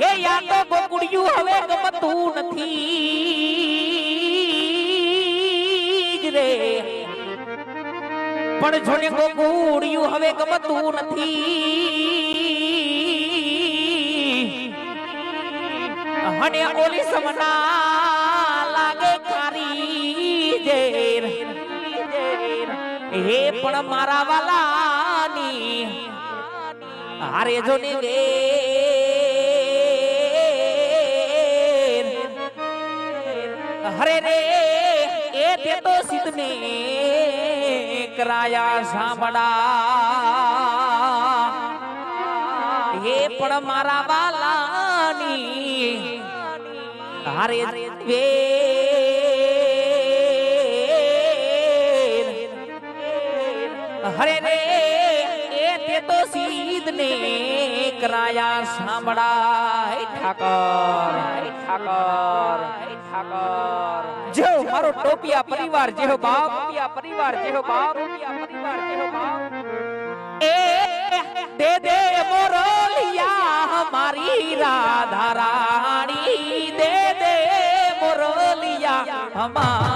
હે યા તો હવે ગમતું નથી રે. પણ જોને ગોકુડિયું હવે ગમતું નથી. અને ઓલી સમના લાગે ખારી જેર. હે પણ મારા વાલાની. હારે જો ને સિદ્ધને કરાયા સાંભળા. હે પણ મારા બાલાની હારે વે. હરે રે. તે તો સીધને કરાયા સાંભળા હે ઠાકર ઠાકર ઠાકર. જેવો મારો ટોપિયા પરિવાર જેવો બાપ, ટોપિયા પરિવાર જેવો બાપ, ટોપિયા પરિવાર જેવો બાપ. એ દે દે મોરલિયા, મારી રાધા રાણી, દે દે મોરલિયા અમારી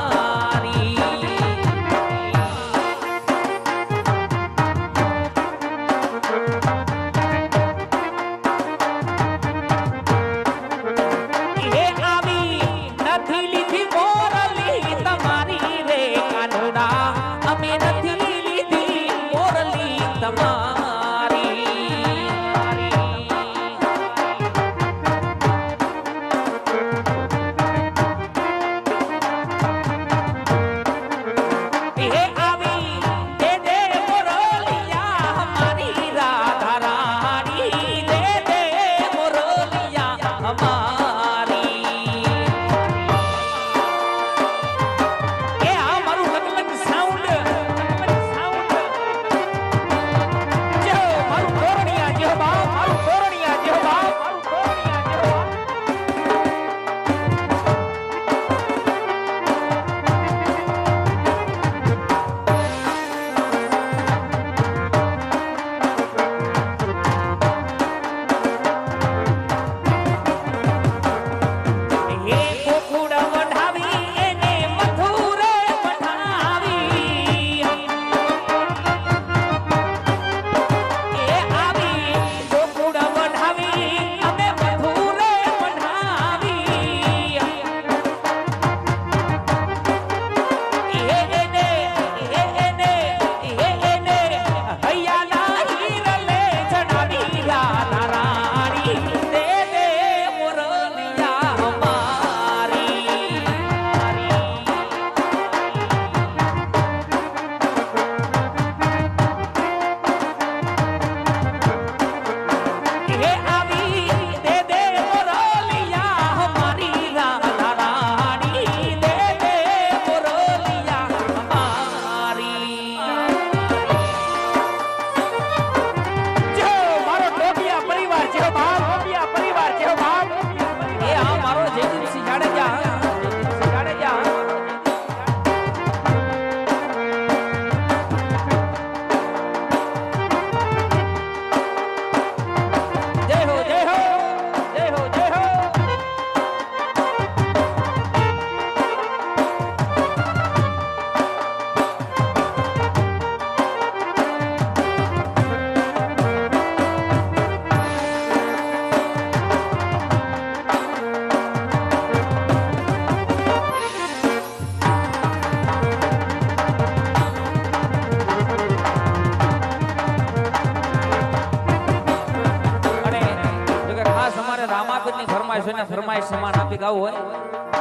ને ફરમાઈશ સમાન આપી ગાવું હોય?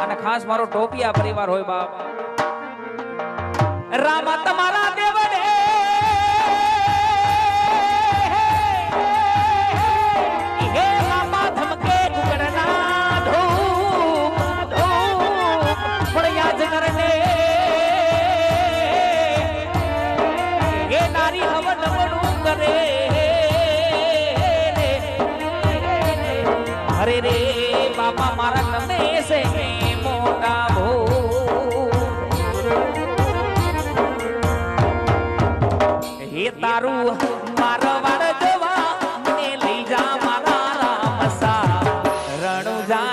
અને ખાસ મારો ટોપિયા પરિવાર હોય બાપ. રામા તમારા બાપા મારા તમે છે મોટા ભો. હે તારું મારા વાળ જવા, મને લઈ જા મારા રામ સા રણુ જા